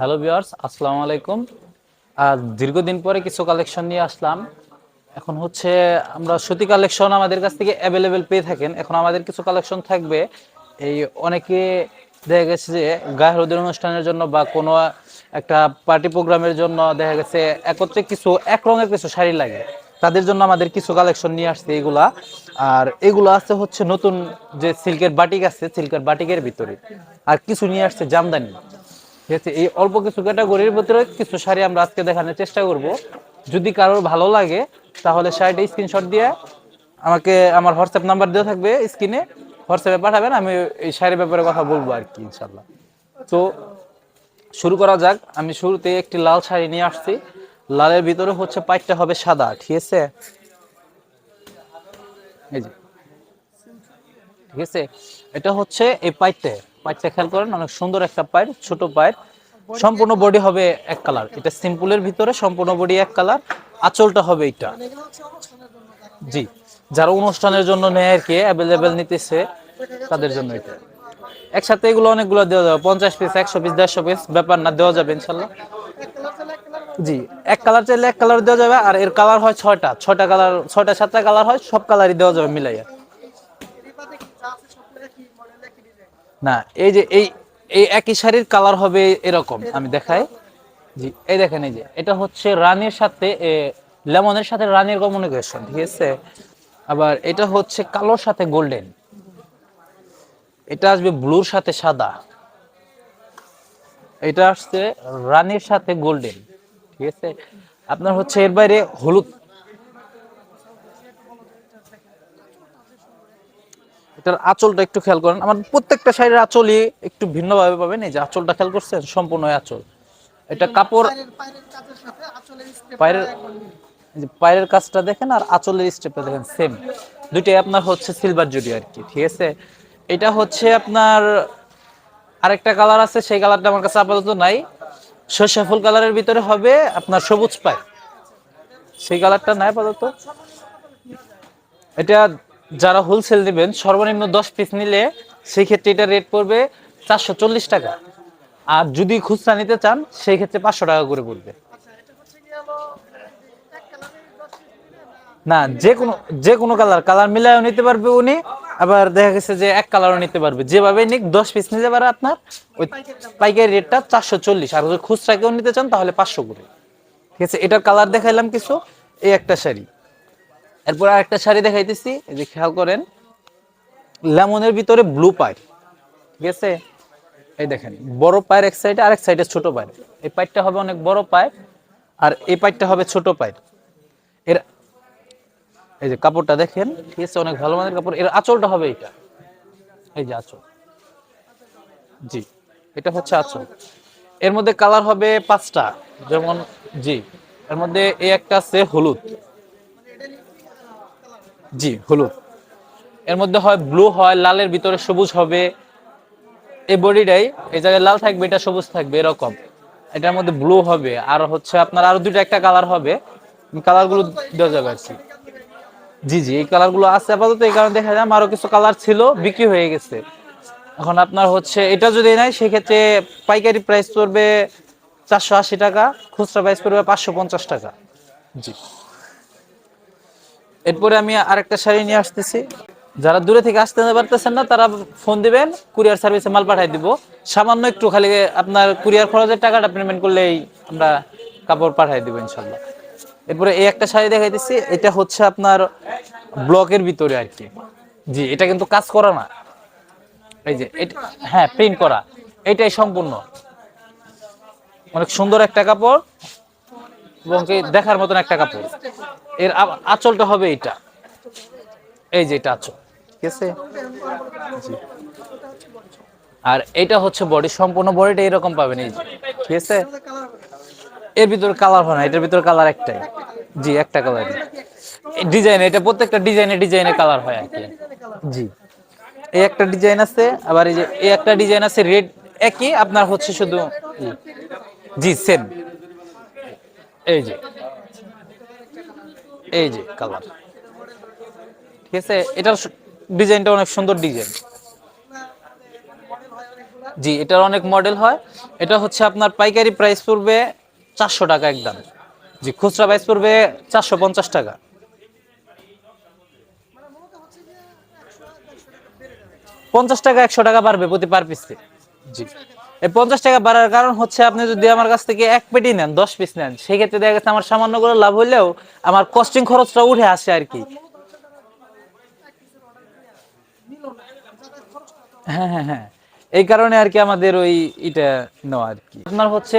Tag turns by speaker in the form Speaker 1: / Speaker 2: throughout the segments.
Speaker 1: Hello viewers আসসালামু আলাইকুম দীর্ঘদিন পরে কিছু কালেকশন নিয়ে আসলাম। এখন হচ্ছে আমরা সুতি কালেকশন আমাদের কাছ থেকে অ্যাভেলেবেল পেয়ে থাকেন। এখন আমাদের কিছু কালেকশন থাকবে। এই অনেকে দেখা গেছে যে গায়ে হলুদের অনুষ্ঠানের জন্য বা কোনো একটা পার্টি প্রোগ্রামের জন্য দেখা গেছে একত্রে কিছু এক রঙের কিছু শাড়ি লাগে। তাদের জন্য আমাদের কিছু কালেকশন নিয়ে আসছে এগুলা। আর এগুলো আছে হচ্ছে নতুন যে সিল্কের বাটিক আছে সিল্কের বাটিকের ভিতরে। আর কিছু নিয়ে আসছে জামদানি। ঠিক আছে এই অল্প কিছু ক্যাটাগরির ভিতরে কিছু শাড়ি আমরা আজকে দেখানোর চেষ্টা করব। যদি কারোর ভালো লাগে, তাহলে শাড়িটা স্ক্রিনশট দিয়ে আমাকে আমার হোয়াটসঅ্যাপ নাম্বার দেওয়া থাকবে স্ক্রিনে হোয়াটসঅ্যাপে পাঠাবেন, আমি এই শাড়ির ব্যাপারে কথা বলব আর কি ইনশাল্লাহ তো শুরু করা যাক। আমি শুরুতে একটি লাল শাড়ি নিয়ে আসছি। লালের ভিতরে হচ্ছে পাইটটা হবে সাদা, ঠিক আছে? এই যে, ঠিক আছে? এটা হচ্ছে এই পাইটটা। পাইটটা খেয়াল করেন, অনেক সুন্দর একটা পাইট ছোট পাইট সম্পূর্ণ বডি হবে এক কালার এটা সিম্পলের ভিতরে সম্পূর্ণ বডি এক কালার আঁচলটা হবে এটা জি। যারা অনুষ্ঠানের জন্য নেয় আর কি অ্যাভেলেবেল নিতেছে, তাদের জন্য এটা। একসাথে এগুলো অনেকগুলো দেওয়া যাবে। পঞ্চাশ পিস একশো পিস দেড়শো পিস ব্যাপার না, দেওয়া যাবে ইনশাল্লাহ। জি। এক কালার চাইলে এক কালার দেওয়া যাবে, আর এর কালার হয় ছয়টা। ছয়টা কালার ছয়টা, সাতটা কালার হয়, সব কালারই দেওয়া যাবে মিলাইয়া। না, এই যে এই এই একই শাড়ির কালার হবে এরকম, আমি দেখাই। জি, এই দেখেন এই যে, এটা হচ্ছে রানীর সাথে লেমনের সাথে রানীর কমিউনিকেশন ঠিক আছে? আবার এটা হচ্ছে কালোর সাথে গোল্ডেন এটা আসবে ব্লুর সাথে সাদা। এটা আসছে রানীর সাথে গোল্ডেন ঠিক আছে? আপনার হচ্ছে এর বাইরে হলুদ এটার আঁচলটা একটু খেয়াল করেন। আমার প্রত্যেকটা শাড়ির আঁচলই একটু ভিন্নভাবে পাবেন। এই যে আঁচলটা খেয়াল করছেন? সম্পূর্ণ আঁচল। এটা কাপড় পায়ের পায়ের কাজটা দেখেন আর আঁচলের স্টেপটা দেখেন সেম দুইটাই আপনার হচ্ছে সিলভার জুড়ি আর কি ঠিক আছে? এটা হচ্ছে আপনার আরেকটা কালার আছে সেই কালারটা আমার কাছে আপাতত নাই। সর্ষে ফুল কালারের ভিতরে হবে আপনার সবুজ পায়। সেই কালারটা নাই আপাতত। এটা যারা হোলসেল নেবেন, সর্বনিম্ন দশ পিস নিলে সেই ক্ষেত্রে এটা রেট পড়বে চারশো চল্লিশ টাকা। আর যদি খুচরা নিতে চান সেই ক্ষেত্রে পাঁচশো টাকা করে পড়বে। না যে কোনো যে কোনো কালার কালার মিলায়ও নিতে পারবে উনি, আবার দেখা গেছে যে এক কালারও নিতে পারবে। যেভাবে নিক, দশ পিস নিতে পারে আপনার ওই পাইকারি রেটটা চারশো চল্লিশ। আর খুচরা কেউ নিতে চান, তাহলে পাঁচশো করে। ঠিক আছে, এটার কালার দেখাইলাম কিছু, এই একটা শাড়ি। এরপর আরেকটা শাড়ি দেখাইতেছি, এই যে খেয়াল করেন, লেমনের ভিতরে ব্লু পাই ঠিক আছে? এই দেখেন, বড় পায়ের এক সাইডে আরেক সাইডে ছোট পায়ের। এই পাইটটা হবে অনেক বড় পায় আর এই পাইটটা হবে ছোট পায়ের। এর, এই যে কাপড়টা দেখেন, ঠিক আছে, অনেক ভালো মানের কাপড়। এর আঁচলটা হবে এটা এই যে আঁচল। জি, এটা হচ্ছে আঁচল। এর মধ্যে কালার হবে পাঁচটা, যেমন, জি, এর মধ্যে এই একটা আছে হলুদ। জি, হলুদ। এর মধ্যে হয় ব্লু হয় লালের ভিতরে সবুজ হবে। এই বডিটাই, এই জায়গায় লাল থাকবে, এটা সবুজ থাকবে, এরকম। এটার মধ্যে ব্লু হবে। আর হচ্ছে আপনার আরও দুটো একটা কালার হবে। কালারগুলো দেওয়া যাবে আর কি জি জি, এই কালারগুলো আছে আপাতত। এই কারণে দেখা যায় আরও কিছু কালার ছিল, বিক্রি হয়ে গেছে। এখন আপনার হচ্ছে, এটা যদি নাই সেক্ষেত্রে পাইকারি প্রাইস পড়বে চারশো আশি টাকা, খুচরা প্রাইস পড়বে পাঁচশো পঞ্চাশ টাকা। জি। এরপরে আমি আরেকটা শাড়ি নিয়ে আসতেছি। যারা দূরে থেকে আসতে পারতেছেন না, তারা ফোন দিবেন, কুরিয়ার সার্ভিসে মাল পাঠাই দিব। সামান্য একটু খালি আপনার কুরিয়ার খরচের টাকাটা পেমেন্ট করলেই আমরা কাপড় পাঠাই দিব ইনশাল্লাহ এরপরে এই একটা শাড়ি দেখাইতেছি, এটা হচ্ছে আপনার ব্লকের ভিতরে আর কি। জি, এটা কিন্তু কাজ করা না। এই যে হ্যাঁ প্রিন্ট করা। এটাই সম্পূর্ণ। অনেক সুন্দর একটা কাপড় এবং দেখার মতন একটা কাপড়। এর আঁচলটা হবে এটা এই যে এটা আঁচল। ঠিক আছে? আর এটা হচ্ছে বডি সম্পূর্ণ বডিটা এরকম পাবেন এই যে। ঠিক আছে? এর ভিতরে কালার হয় না এটার ভিতরে কালার একটাই। জি একটা কালার ডিজাইন এটা প্রত্যেকটা ডিজাইনে ডিজাইনে কালার হয় আর কি। জি। এই একটা ডিজাইন আছে আবার এই যে এই একটা ডিজাইন আছে রেড একই আপনার হচ্ছে শুধু জি। জি সেম এই যে। এই যে কালার ঠিক আছে? এটার ডিজাইনটা অনেক সুন্দর ডিজাইন। জি, এটার অনেক মডেল হয়। এটা হচ্ছে আপনার পাইকারি প্রাইস পড়বে চারশো টাকা একদম। জি, খুচরা প্রাইস পড়বে চারশো পঞ্চাশ টাকা। পঞ্চাশ টাকা একশো টাকা বাড়বে প্রতি পার পিসে জি। এই পঞ্চাশ টাকা বাড়ার কারণ হচ্ছে আপনি যদি আমার কাছ থেকে এক পেটি নেন, দশ পিস নেন, সেক্ষেত্রে দেখা গেছে আমার সামান্য করে লাভ হইলেও আমার কস্টিং খরচটা উঠে আসে আর কি। হ্যাঁ হ্যাঁ হ্যাঁ। এই কারণে আর কি আমাদের ওই এটা নেওয়া আর কি। আপনার হচ্ছে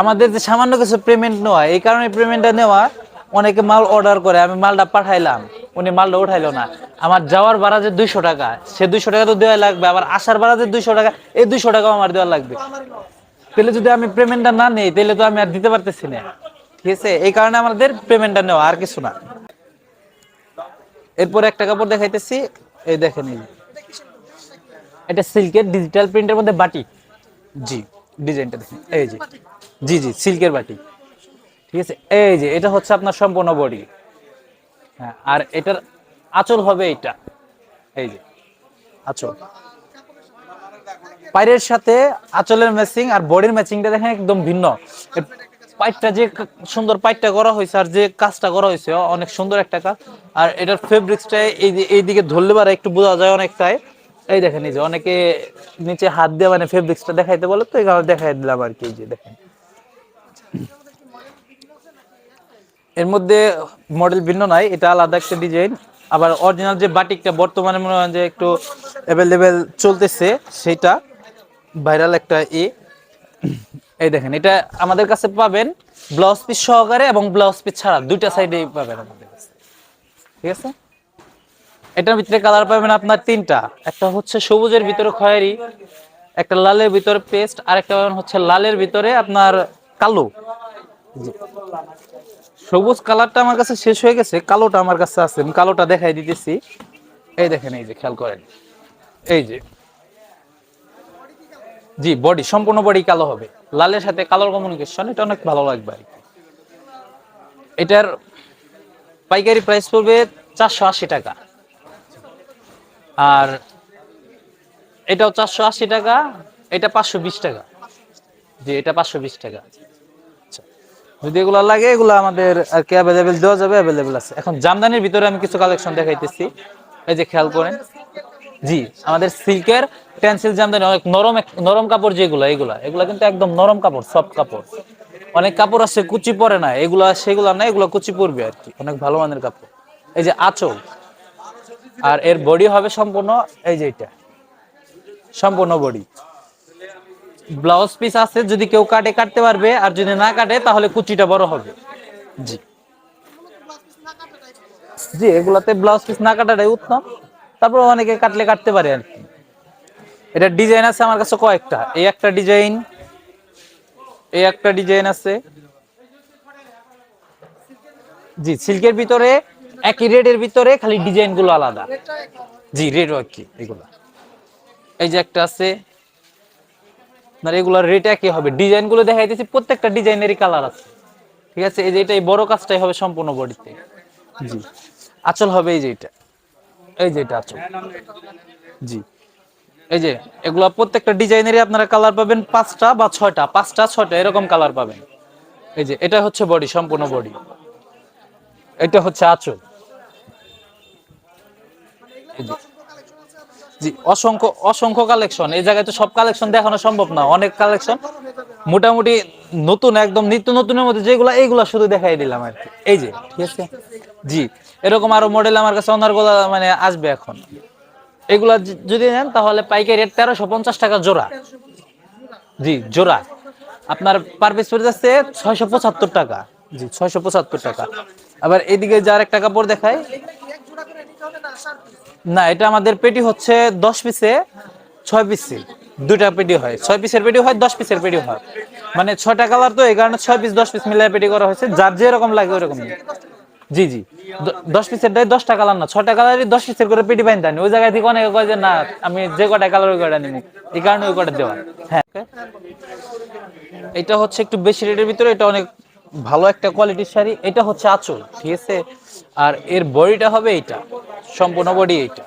Speaker 1: আমাদের যে সামান্য কিছু পেমেন্ট নেওয়া, এই কারণে পেমেন্টটা নেওয়া অনেকে মাল অর্ডার করে, আমি মালটা পাঠাইলাম, উনি মালটা উঠাইলো না। আমার যাওয়ার ভাড়া যে দুইশো টাকা, সে দুইশো টাকা তো দেওয়া লাগবে, আবার আসার ভাড়া যে দুইশো টাকা, এই দুইশো টাকাও আমার দেওয়া লাগবে। তাহলে যদি আমি পেমেন্টটা না নেই, তাহলে তো আমি আর দিতে পারতেছি না। ঠিক আছে? এই কারণে আমাদের পেমেন্টটা নেওয়া, আর কিছু না। এরপর একটা কাপড় দেখাইতেছি, এই দেখেন এই এটা সিল্কের ডিজিটাল প্রিন্টের মধ্যে বাটি। জি ডিজাইনটা দেখেন, এই যে। জি জি, সিল্কের বাটি। ঠিক আছে? এই যে, এটা হচ্ছে আপনার সম্পূর্ণ বডি হ্যাঁ আর এটার আঁচল হবে এটা এই যে, আঁচল। পায়ের সাথে আঁচলের ম্যাচিং আর বডির ম্যাচিংটা দেখেন একদম ভিন্ন। পাইটটা যে সুন্দর পাইটটা করা হয়েছে আর যে কাজটা করা হয়েছে অনেক সুন্দর একটা কাজ। আর এটার ফেব্রিক্সটা এই এইদিকে ধরলে পারে, একটু বোঝা যায় অনেকটাই। এই দেখেন এই যে, অনেকে নিচে হাত দিয়ে মানে ফেব্রিক্সটা দেখাইতে বলে তো, এই কারণে দেখাই দিলাম আর কি, এই যে দেখেন। এর মধ্যে মডেল ভিন্ন নাই, এটা আলাদা একটা ডিজাইন আবার অরিজিনাল যে বাটিকটা বর্তমানে মনে হয় যে একটু অ্যাভেলেবেল চলতেছে, সেটা ভাইরাল একটা ই এই দেখেন, এটা আমাদের কাছে পাবেন ব্লাউজ পিস সহকারে এবং ব্লাউজ পিস ছাড়া, দুইটা সাইডেই পাবেন আমাদের কাছে। ঠিক আছে? এটার ভিতরে কালার পাবেন আপনার তিনটা। একটা হচ্ছে সবুজের ভিতরে খয়েরি, একটা লালের ভিতরে পেস্ট আর একটা হচ্ছে লালের ভিতরে আপনার কালো। সবুজ কালারটা আমার কাছে শেষ হয়ে গেছে, কালোটা আমার কাছে আছে, আমি কালোটা দেখাই দিতেছি। এই দেখেন, এই যে খেয়াল করেন। এই যে। জি বডি সম্পূর্ণ বডি কালো হবে। লালের সাথে কালোর কমিউনিকেশন এটা অনেক ভালো লাগবে আর এটার পাইকারি প্রাইস পড়বে চারশো আশি টাকা। আর এটাও চারশো আশি টাকা, এটা পাঁচশো বিশ টাকা। জি, এটা পাঁচশো বিশ টাকা। যদি এগুলো লাগে, এগুলো আমাদের আর কি অ্যাভেলেবেল দেওয়া যাবে অ্যাভেলেবেল আছে। এখন জামদানির ভিতরে আমি কিছু কালেকশন দেখাইতেছি। এই যে খেয়াল করেন। জি, আমাদের সিল্কের পেন্সিল জামদানি, অনেক নরম নরম কাপড় যেগুলো, এগুলা। এগুলা কিন্তু একদম নরম কাপড় সফট কাপড়। অনেক কাপড় আছে, কুচি পরে না, এগুলা, সেগুলা না, এগুলো কুচি পরবে আর কি। অনেক ভালো মানের কাপড়। এই যে আঁচল। আর এর বডি হবে সম্পূর্ণ, এই যে এটা। সম্পূর্ণ বডি ব্লাউজ পিস আছে, যদি কেউ কাটে, কাটতে পারবে। আর যদি না কাটে, তাহলে কুচিটা বড় হবে। জি। জি, এগুলাতে ব্লাউজ পিস না কাটাটাই উত্তম। তারপর অনেকে কাটলে কাটতে পারে আর কি। এটা ডিজাইন আছে আমার কাছে কয়েকটা। এই একটা ডিজাইন, এই একটা ডিজাইন আছে। জি, সিল্কের ভিতরে, একই রেডের ভিতরে খালি ডিজাইনগুলো আলাদা। জি রেড কি এগুলা। এই যে একটা আছে। আপনার এগুলার রেট একই হবে। ডিজাইনগুলো দেখাইতেছি প্রত্যেকটা ডিজাইনেরই কালার আছে। ঠিক আছে? এই যে এটা এই বড় কাজটাই হবে সম্পূর্ণ বডিতে জি। আচল হবে এই যে এটা। এই যে এটা আঁচল। জি। এই যে এগুলা প্রত্যেকটা ডিজাইনেরই আপনারা কালার পাবেন পাঁচটা বা ছয়টা। পাঁচটা ছয়টা এরকম কালার পাবেন। এই যে এটা হচ্ছে বডি সম্পূর্ণ বডি এটা হচ্ছে আচল। এই যে। জি, অসংখ্য অসংখ্য কালেকশন এই জায়গায় তো সব কালেকশন দেখানো সম্ভব না, অনেক কালেকশন মোটামুটি নতুন, একদম নিত্য নতুনের মধ্যে যেগুলো, এইগুলা শুধু দেখাই দিলাম আর কি। এই যে, ঠিক আছে? জি, এরকম আরও মডেল আমার কাছে অনারগুলা মানে আসবে এখন। এগুলা যদি নেন, তাহলে পাইকারি রেট তেরোশো পঞ্চাশ টাকা জোড়া। জি, জোড়া। আপনার পার পিস পড়ে যাচ্ছে ছয়শো পঁচাত্তর টাকা। জি, ছয়শো পঁচাত্তর টাকা। আবার এদিকে যার একটা কাপড় দেখায় না, এটা আমাদের পেটি হচ্ছে দশ পিসে ছয় পিসে দুটা পেটি হয়। ছয় পিসের পেটি হয়, দশ পিসের পেটি হয়। মানে ছয়টা কালার তো, এই কারণে ছয় পিস, দশ পিস মিলিয়ে পেটি করা হয়েছে। যার যেরকম লাগে ওরকম জি জি। দশ পিসের দেয় দশটা কালার না ছটা কালারই দশ পিসের করে পেটি বাইন দেন ওই জায়গায় থেকে অনেকে কয় যে, না, আমি যে কটা কালার ওই কটা নিব এই কারণে ওই কটা দেওয়া। হ্যাঁ। এটা হচ্ছে একটু বেশি রেটের ভিতরে, এটা অনেক ভালো একটা কোয়ালিটির শাড়ি। এটা হচ্ছে আঁচল, ঠিক আছে? আর এর বডিটা হবে এইটা। সম্পূর্ণ বডি এইটা।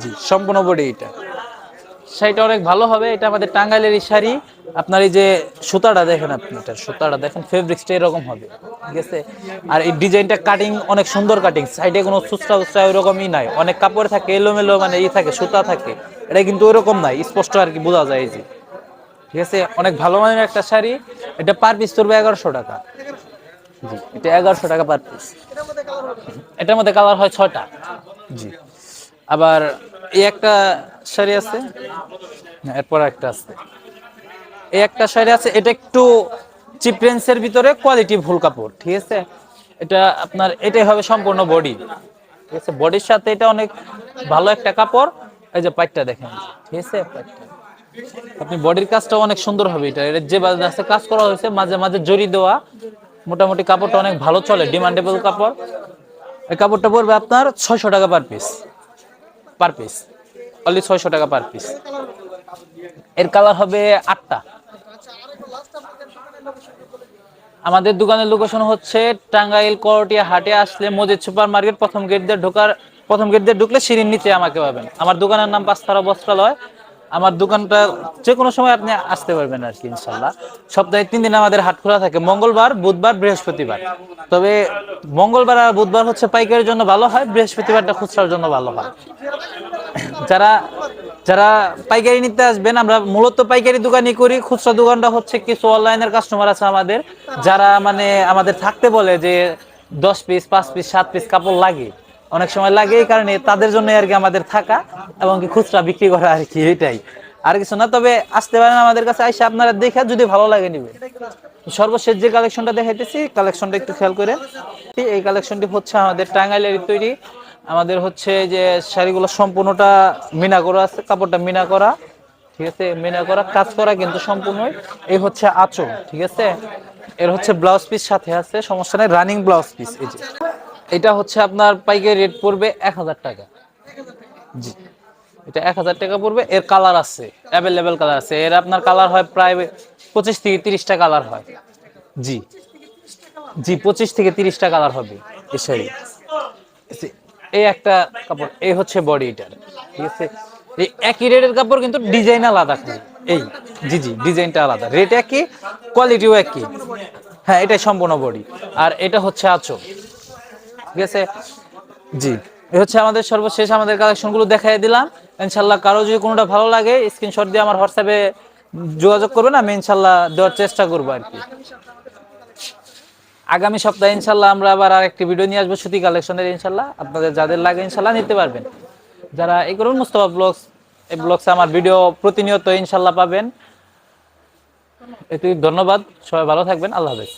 Speaker 1: জি। সম্পূর্ণ বডি এইটা। শাড়িটা অনেক ভালো হবে এটা আমাদের টাঙ্গাইলের শাড়ি। আপনার এই যে সুতাটা দেখেন আপনি এটা সুতাটা দেখেন ফেব্রিক্সটা এরকম হবে ঠিক আছে? আর এই ডিজাইনটা কাটিং অনেক সুন্দর কাটিং সাইডে কোনো সুস্তা উস্তা ওইরকমই নাই। অনেক কাপড় থাকে এলোমেলো মানে ই থাকে সুতা থাকে এটা কিন্তু ওইরকম নাই স্পষ্ট আর কি বোঝা যায় এই যে। ঠিক আছে? অনেক ভালো মানের একটা শাড়ি এটা পার পিস পড়বে এগারোশো টাকা। জি এটা এগারোশো টাকা পার পিস এটার মধ্যে কালার হয় ছয়টা। জি। আবার এই একটা শাড়ি আছে এরপর একটা আছে। এই একটা শাড়ি আছে এটা একটু চিপ রেঞ্জের ভিতরে কোয়ালিটি ফুল কাপড় ঠিক আছে? এটা আপনার এটাই হবে সম্পূর্ণ বডি ঠিক আছে বডির সাথে এটা অনেক ভালো একটা কাপড়। এই যে পাইটটা দেখেন ঠিক আছে? আপনি বডির কাজটা অনেক সুন্দর হবে এটা। এটা যে বাজারে কাজ করা হয়েছে মাঝে মাঝে জড়ি দেওয়া। মোটামুটি কাপড়টা অনেক ভালো চলে ডিমান্ডেবল কাপড়। এই কাপড়টা পড়বে আপনার ছয়শো টাকা per piece per piece only ছয়শো টাকা পার পিস এর কালার হবে আটটা। আমাদের দোকানের লোকেশন হচ্ছে টাঙ্গাইল, করটিয়া হাটে আসলে মজিদ সুপার মার্কেট প্রথম গেট দিয়ে ঢোকার প্রথম গেট দিয়ে ঢুকলে সিঁড়ির নিচে আমাকে পাবেন। আমার দোকানের নাম পাঁচতারা বস্ত্রালয়। আমার দোকানটা যে কোনো সময় আপনি আসতে পারবেন আর কি ইনশাল্লাহ সপ্তাহে তিন দিন আমাদের হাট খোলা থাকে, মঙ্গলবার, বুধবার, বৃহস্পতিবার। তবে মঙ্গলবার আর বুধবার হচ্ছে পাইকারির জন্য ভালো হয়, বৃহস্পতিবারটা খুচরার জন্য ভালো হয়। যারা যারা পাইকারি নিতে আসবেন, আমরা মূলত পাইকারি দোকানই করি, খুচরা দোকানটা হচ্ছে কিছু অনলাইনের কাস্টমার আছে আমাদের, যারা মানে আমাদের থাকতে বলে যে দশ পিস পাঁচ পিস সাত পিস কাপড় লাগে। অনেক সময় লাগে এই কারণে তাদের জন্য আর কি আমাদের থাকা এবং কি খুচরা বিক্রি করা আর কি এটাই। আর কিছু না, তবে আসতে পারেন আমাদের কাছে, আইসা আপনারা দেখে যদি ভালো লাগে নিবে। সর্বশেষ যে কালেকশনটা দেখাইতেছি কালেকশনটা একটু খেয়াল করে এই কালেকশনটি হচ্ছে আমাদের টাঙ্গাইলের তৈরি। আমাদের হচ্ছে যে শাড়িগুলো সম্পূর্ণটা মিনা করা আছে, কাপড়টা মিনা করা। ঠিক আছে, মিনা করা, কাজ করা কিন্তু সম্পূর্ণই। এই হচ্ছে আঁচল, ঠিক আছে? এর হচ্ছে ব্লাউজ পিস সাথে আছে, সমস্যা নেই রানিং ব্লাউজ পিস এই যে। এটা হচ্ছে আপনার পাইকারি রেট পড়বে এক হাজার টাকা। জি। এটা এক হাজার টাকা পড়বে। এর কালার আছে অ্যাভেলেবেল কালার আছে। এর আপনার কালার হয় প্রায় পঁচিশ থেকে তিরিশটা কালার হয়। জি। জি পঁচিশ থেকে তিরিশটা কালার হবে। এই শাড়ি। এই একটা কাপড় এই হচ্ছে বডি এটার। ঠিক আছে? এই একই রেটের কাপড় কিন্তু ডিজাইন আলাদা এই জি জি ডিজাইনটা আলাদা। রেট একই কোয়ালিটিও একই। হ্যাঁ এটাই সম্পূর্ণ বডি আর এটা হচ্ছে আঁচল। ঠিক আছে? জি। হচ্ছে আমাদের সর্বশেষ আমাদের কালেকশনগুলো দেখাই দিলাম। ইনশাল্লাহ কারও যদি কোনোটা ভালো লাগে স্ক্রিনশট দিয়ে আমার হোয়াটসঅ্যাপে যোগাযোগ করবেন, আমি ইনশাল্লাহ দেওয়ার চেষ্টা করব আর কি। আগামী সপ্তাহে ইনশাল্লাহ আমরা আবার আরেকটি ভিডিও নিয়ে আসব সুতি কালেকশনের ইনশাল্লাহ আপনাদের যাদের লাগে ইনশাল্লাহ নিতে পারবেন। যারা এই করুন মুস্তফা ব্লগস এই ব্লগসে আমার ভিডিও প্রতিনিয়ত ইনশাল্লাহ পাবেন। এটি ধন্যবাদ। সবাই ভালো থাকবেন। আল্লাহ হাফেজ।